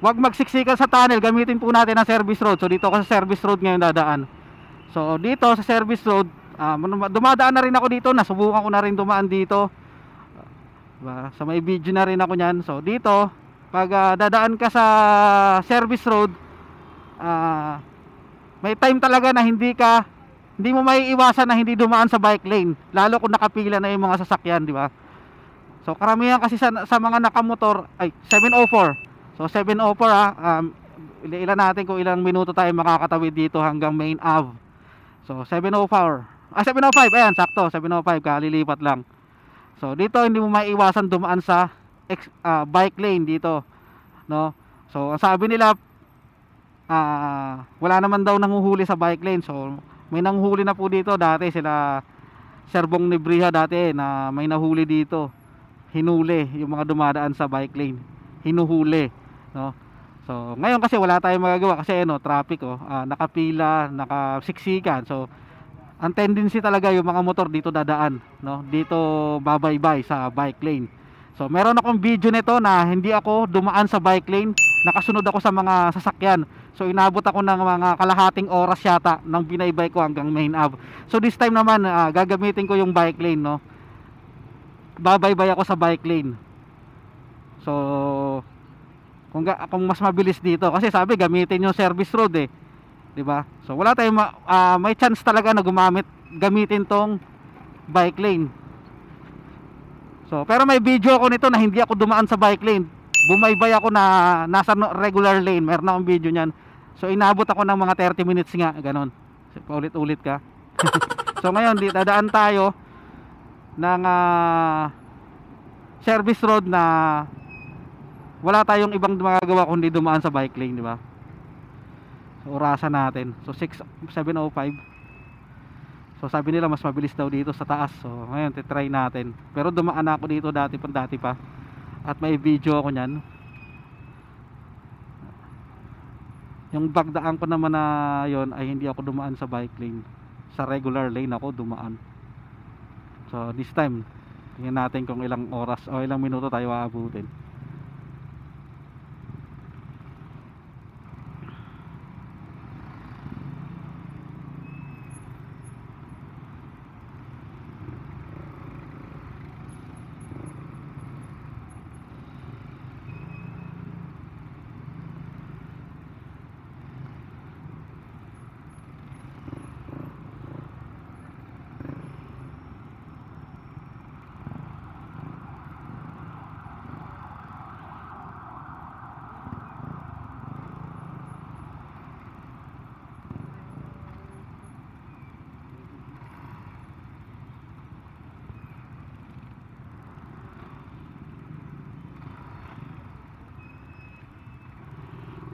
wag magsiksikan sa tunnel, gamitin po natin ang service road. So dito ako sa service road ngayon dadaan. So dito sa service road, ah, dumadaan na rin ako dito, nasubukan ko na rin dumaan dito. Diba? Sa may video na rin ako niyan. So dito, pag ah, dadaan ka sa service road, ah, may time talaga na hindi ka hindi mo may iwasan na hindi dumaan sa bike lane lalo kung nakapila na yung mga sasakyan di ba so karamihan kasi sa, sa mga nakamotor ay 704 so 704 ha um, ila- ilan natin kung ilang minuto tayo makakatawid dito hanggang main Ave so 704 ah 705 ayan sakto. 705 kalilipat lang. So dito hindi mo may iwasan dumaan sa ex, ah, bike lane dito no? So ang sabi nila ah wala naman daw nanguhuli sa bike lane. So may nanghuli na po dito. Dati sila Serbong Nebriha dati na may nahuli dito. Hinuli yung mga dumadaan sa bike lane. Hinuhuli no? So ngayon kasi wala tayong magagawa kasi ano traffic oh. Ah, nakapila nakasiksikan. So ang tendency talaga yung mga motor dito dadaan no? Dito babaybay sa bike lane. So meron akong video nito na hindi ako dumaan sa bike lane. Nakasunod ako sa mga sasakyan. So inabot ako ng mga kalahating oras yata nang binaybay ko hanggang main Ave. So this time naman ah, gagamitin ko yung bike lane no. Babaybay ako sa bike lane. So kung kung mas mabilis dito kasi sabi gamitin yung service road eh. 'Di ba? So wala tayong ma- ah, may chance talaga na gumamit gamitin tong bike lane. So pero may video ako nito na hindi ako dumaan sa bike lane. Bumaybay ako na nasa regular lane. Meron akong video niyan. So inabot ako ng mga 30 minutes nga, ganon. So, paulit-ulit ka. so ngayon, dadaan tayo ng ah, service road na wala tayong ibang magagawa kundi dumaan sa bike lane, di ba? So orasan natin. So 6 705. So sabi nila mas mabilis daw dito sa taas. So ngayon titry natin. Pero dumaan ako dito dati pa dati pa. At may video ako niyan. Yung bagdaan ko naman na yon ay hindi ako dumaan sa bike lane. Sa regular lane ako dumaan. So this time, tingnan natin kung ilang oras o ilang minuto tayo aabutin.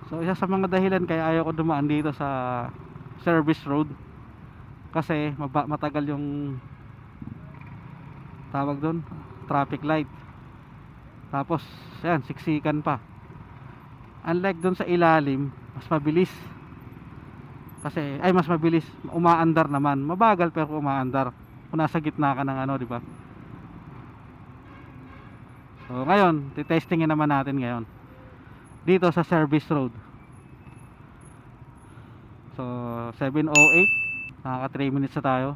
So isa sa mga dahilan kaya ayaw ko dumaan dito sa service road. Kasi matagal yung tawag doon traffic light. Tapos yan siksikan pa. Unlike doon sa ilalim mas mabilis. Kasi ay mas mabilis. Umaandar naman. Mabagal pero umaandar. Kung nasa gitna ka ng ano di ba? So ngayon titestingin naman natin ngayon dito sa service road. So 708 nakaka 3 minutes na tayo.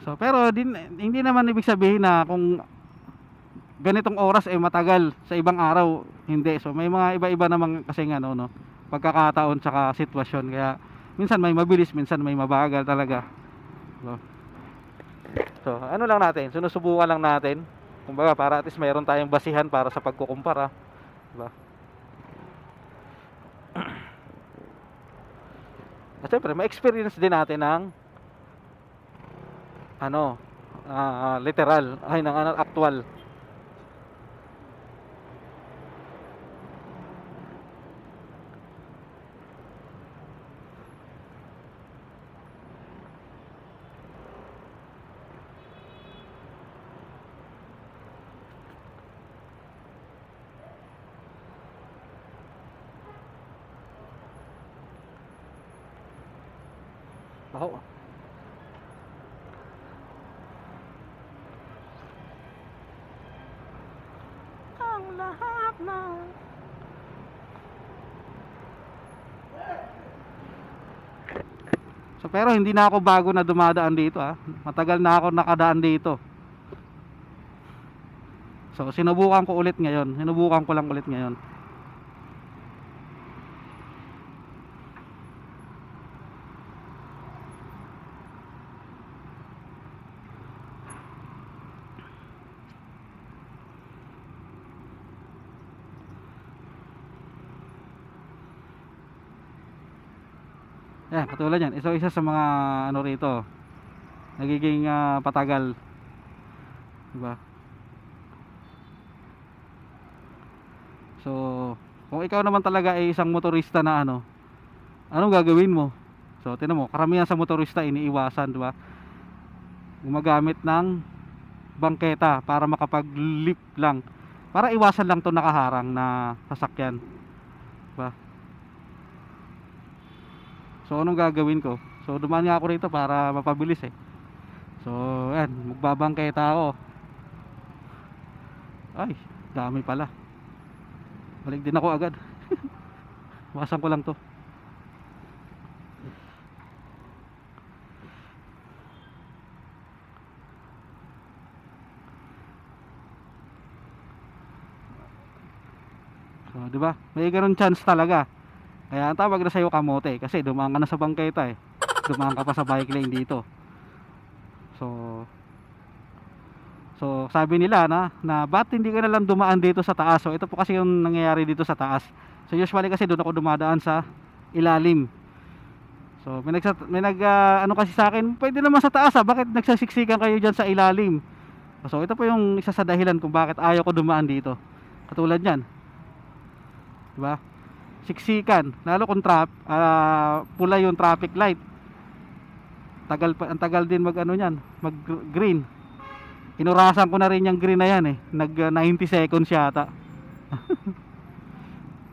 So pero din, hindi naman ibig sabihin na kung ganitong oras ay matagal sa ibang araw hindi. So may mga iba-iba namang kasi ano no pagkakataon tsaka sitwasyon. Kaya minsan may mabilis minsan may mabagal talaga. So, so ano lang natin sinusubukan lang natin. Kumbaga para at least mayroon tayong basihan para sa pagkukumpara. Diba? At syempre ma-experience din natin ng ano ah, literal. Ay ng ano, actual Baho. Ang lahat na So, pero hindi na ako bago na dumadaan dito ah. Matagal na ako nakadaan dito. So sinubukan ko ulit ngayon. Sinubukan ko lang ulit ngayon. Yan, katulad yan. Isa isa sa mga ano rito. Nagiging ah, patagal. Diba? So, kung ikaw naman talaga ay isang motorista na ano, anong gagawin mo? So, tinan mo, karamihan sa motorista iniiwasan, di ba? Gumagamit ng bangketa para makapag-lip lang. Para iwasan lang 'to nakaharang na sasakyan. Di ba? So anong gagawin ko? So dumaan nga ako rito para mapabilis eh. So yan, magbabangketa ako. Ay, dami pala. Balik din ako agad. Wasan ko lang to. So, di ba? May ganun chance talaga. Kaya ang tawag na sa'yo kamote kasi dumaan ka na sa bangketa eh. Dumaan ka pa sa bike lane dito. So So sabi nila na na ba't hindi ka na lang dumaan dito sa taas. So ito po kasi yung nangyayari dito sa taas. So usually kasi doon ako dumadaan sa ilalim. So may nag may nag ah, ano kasi sa akin, pwede naman sa taas ah. Bakit nagsasiksikan kayo diyan sa ilalim? So ito po yung isa sa dahilan kung bakit ayaw ko dumaan dito. Katulad niyan. 'Di ba? Siksikan lalo kung trap ah, pula yung traffic light. Tagal ang tagal din mag ano niyan mag green inurasan ko na rin yung green na yan eh nag ah, 90 seconds yata.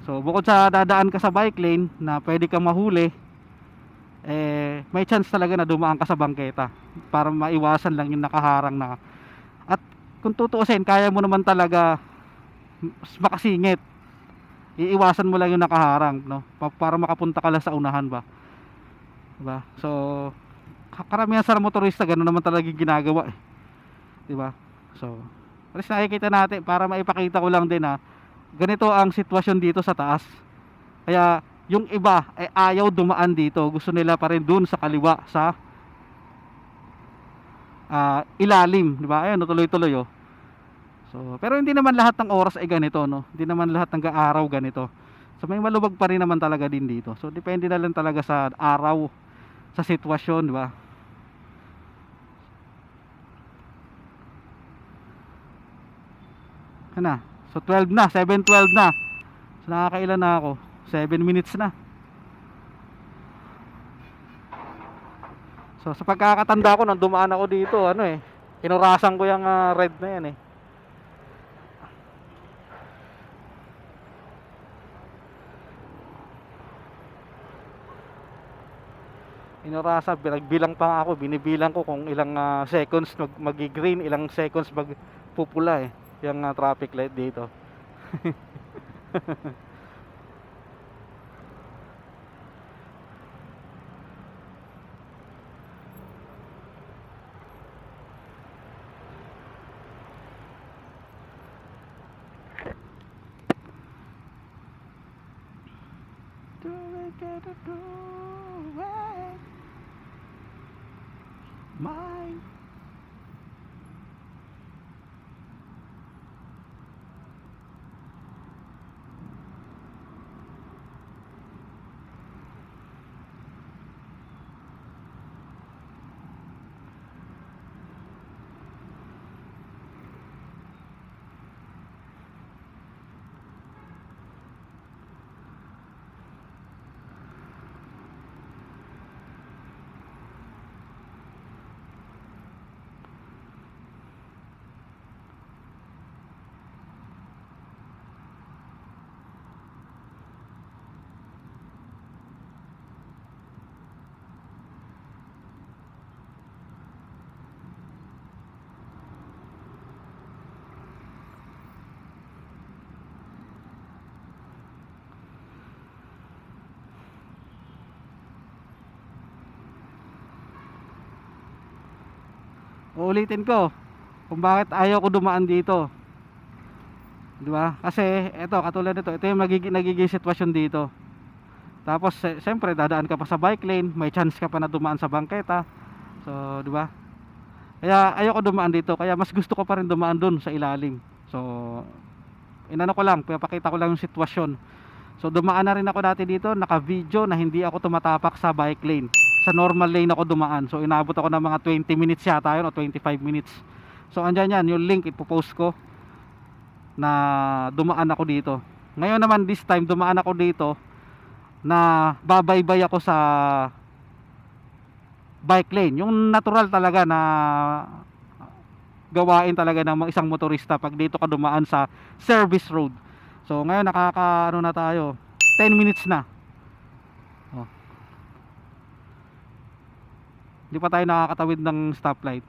So bukod sa dadaan ka sa bike lane na pwede kang mahuli eh may chance talaga na dumaan ka sa bangketa para maiwasan lang yung nakaharang na. At kung tutuusin kaya mo naman talaga makasingit iiwasan mo lang yung nakaharang no? Pa- para makapunta ka lang sa unahan ba? Diba? So ka- karamihan sa motorista ganoon naman talaga yung ginagawa eh. diba? So least nakikita natin para maipakita ko lang din na ganito ang sitwasyon dito sa taas. Kaya yung iba ay ayaw dumaan dito. Gusto nila pa rin dun sa kaliwa sa ah, ilalim. Di ba ayun tuloy-tuloy oh So, pero hindi naman lahat ng oras ay ganito, no? Hindi naman lahat ng araw ganito. So, may malubag pa rin naman talaga din dito. So, depende na lang talaga sa araw, sa sitwasyon, di ba? Ano? So, 12 na, 7.12 na. So, nakakailan na ako? 7 minutes na. So, sa pagkakatanda ko, nang dumaan ako dito, ano eh, inurasan ko yung ah, red na yan eh. Inurasa, pinagbilang pa ako, binibilang ko kung ilang ah, seconds mag magi-green, ilang seconds magpupula eh, yung ah, traffic light dito. Bye. Uulitin ko kung bakit ayaw ko dumaan dito. Di ba? Kasi ito katulad nito, ito yung magiging nagiging sitwasyon dito. Tapos siyempre dadaan ka pa sa bike lane, may chance ka pa na dumaan sa bangketa. So, di ba? Kaya ayoko dumaan dito, kaya mas gusto ko pa rin dumaan doon sa ilalim. So, inano ko lang, pinapakita ko lang yung sitwasyon. So, dumaan na rin ako dati dito, naka-video na hindi ako tumatapak sa bike lane. Sa normal lane ako dumaan. So, inabot ako ng mga 20 minutes yata yun o 25 minutes. So, andyan yan, yung link ipopost ko na dumaan ako dito. Ngayon naman this time dumaan ako dito na babaybay ako sa bike lane. Yung natural talaga na gawain talaga ng isang motorista pag dito ka dumaan sa service road. So ngayon nakaka ano na tayo 10 minutes na. Oh. Hindi pa tayo nakakatawid ng stoplight.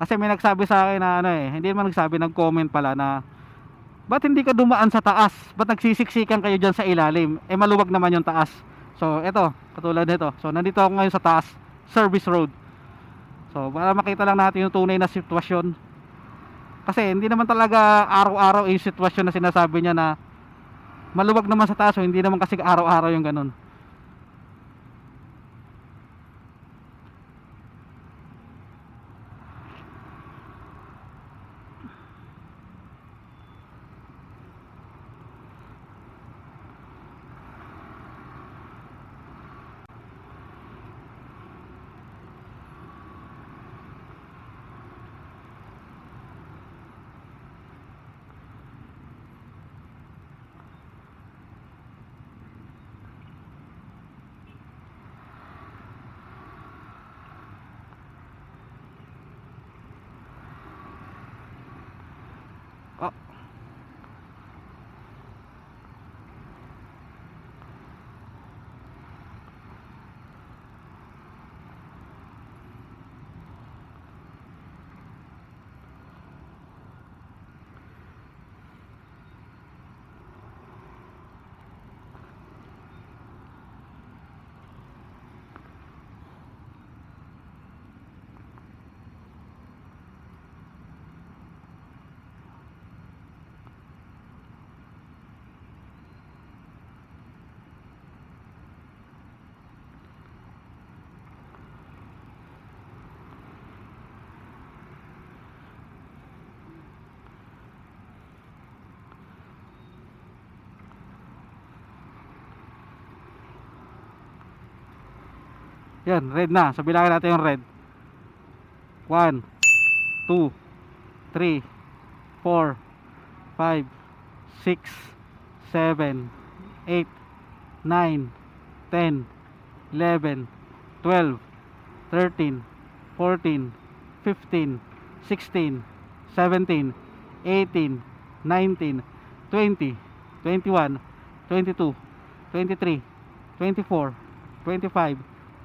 Kasi may nagsabi sa akin na ano eh, hindi naman nagsabi, nag-comment pala na Ba't hindi ka dumaan sa taas? Ba't nagsisiksikan kayo dyan sa ilalim? Eh maluwag naman yung taas. So eto, katulad nito. So nandito ako ngayon sa taas, service road. So para makita lang natin yung tunay na sitwasyon. Kasi hindi naman talaga araw-araw yung sitwasyon na sinasabi niya na maluwag naman sa taas. So hindi naman kasi araw-araw yung ganun. Yan, red na. So bilangin natin yung red. 1 2 3 4 5 6 7 8 9 10 11 12 13 14 15 16 17 18 19 20 21 22 23 24 25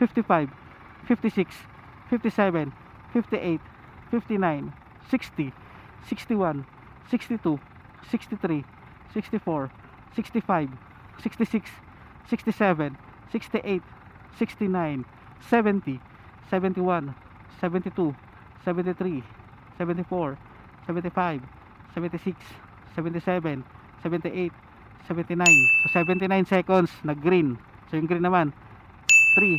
55, 56, 57, 58, 59, 60, 61, 62, 63, 64, 65, 66, 67, 68, 69, 70, 71, 72, 73, 74, 75, 76, 77, 78, 79. So 79 seconds nag-green. So yung green naman 3,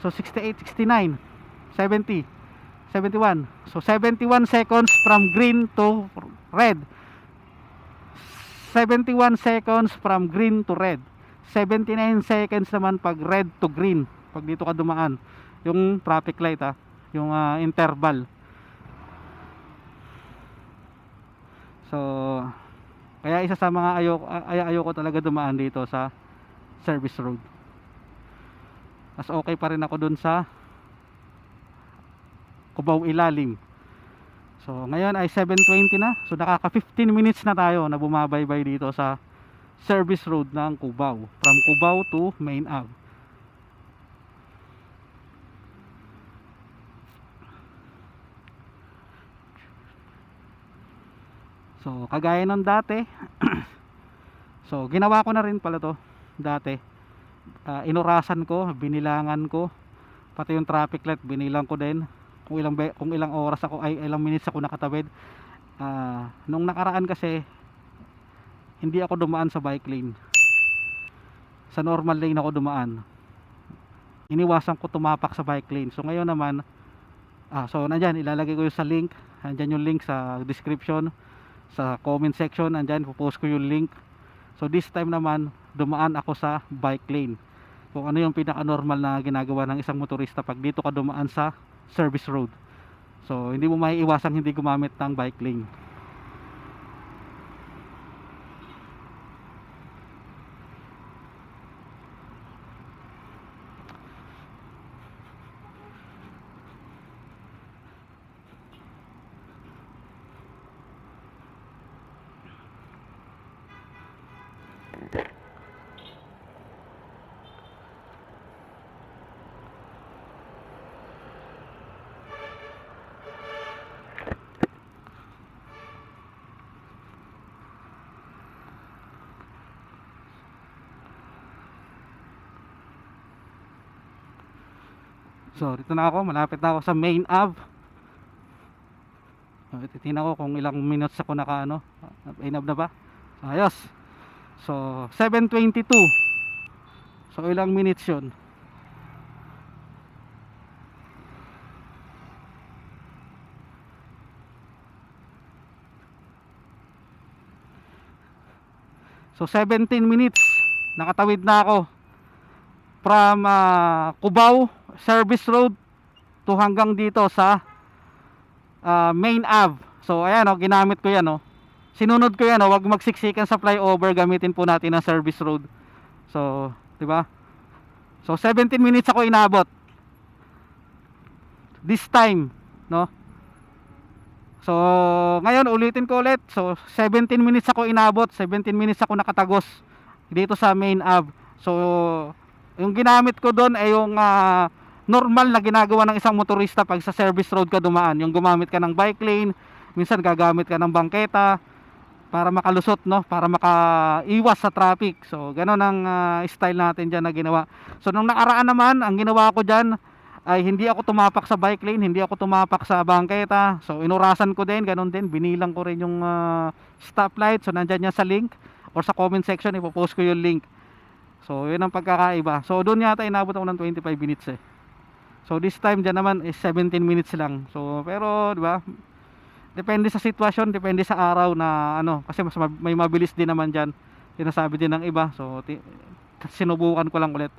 So 68, 69, 70, 71. So 71 seconds from green to red. 71 seconds from green to red. 79 seconds naman pag red to green. Pag dito ka dumaan. Yung traffic light ah. Yung ah, interval. So, kaya isa sa mga ayoko, ay, ayoko talaga dumaan dito sa service road. Mas okay pa rin ako dun sa Cubao Ilalim. So, ngayon ay 7.20 na. So, nakaka 15 minutes na tayo na bumabaybay dito sa service road ng Cubao. From Cubao to Main Ave. So, kagaya ng dati, so, ginawa ko na rin pala to dati. Ah, inurasan ko, binilangan ko, pati yung traffic light, binilang ko din kung ilang, kung ilang oras ako, ay ilang minutes ako nakatawid. Ah, nung nakaraan kasi, hindi ako dumaan sa bike lane. Sa normal lane ako dumaan. Iniwasan ko tumapak sa bike lane. So, ngayon naman, ah, so, nandyan, ilalagay ko yung sa link. Nandyan yung link sa description sa comment section andyan popost ko yung link so this time naman dumaan ako sa bike lane. Kung ano yung pinaka normal na ginagawa ng isang motorista pag dito ka dumaan sa service road. So hindi mo maiiwasang hindi gumamit ng bike lane so dito na ako. Malapit na ako sa main ave so, titignan ko kung ilang minutes ako naka ano main ave na ba. Ayos. So 7.22 so ilang minutes yun? So 17 minutes. Nakatawid na ako from ah, Cubao Service Road to hanggang dito sa ah, Main Ave. So ayan oh, ginamit ko 'yan oh. Sinunod ko 'yan oh, wag magsiksikan sa flyover, gamitin po natin ang service road. So, 'di ba? So 17 minutes ako inabot. This time, no? So, ngayon ulitin ko ulit. So, 17 minutes ako inabot, 17 minutes ako nakatagos dito sa Main Ave. So, yung ginamit ko doon ay yung ah, normal na ginagawa ng isang motorista pag sa service road ka dumaan. Yung gumamit ka ng bike lane, minsan gagamit ka ng bangketa para makalusot, no? Para makaiwas sa traffic. So, ganun ang ah, style natin diyan na ginawa. So, nung nakaraan naman, ang ginawa ko diyan ay hindi ako tumapak sa bike lane, hindi ako tumapak sa bangketa. So inurasan ko din, ganun din, binilang ko rin yung ah, stoplight. So nandyan yan sa link or sa comment section, ipopost ko yung link. So yun ang pagkakaiba. So doon yata inabot ako ng 25 minutes eh. So this time dyan naman is 17 minutes lang. So pero di ba? Depende sa sitwasyon, depende sa araw na ano, kasi mas may mabilis din naman diyan. Sinasabi din ng iba. So sinubukan ko lang ulit.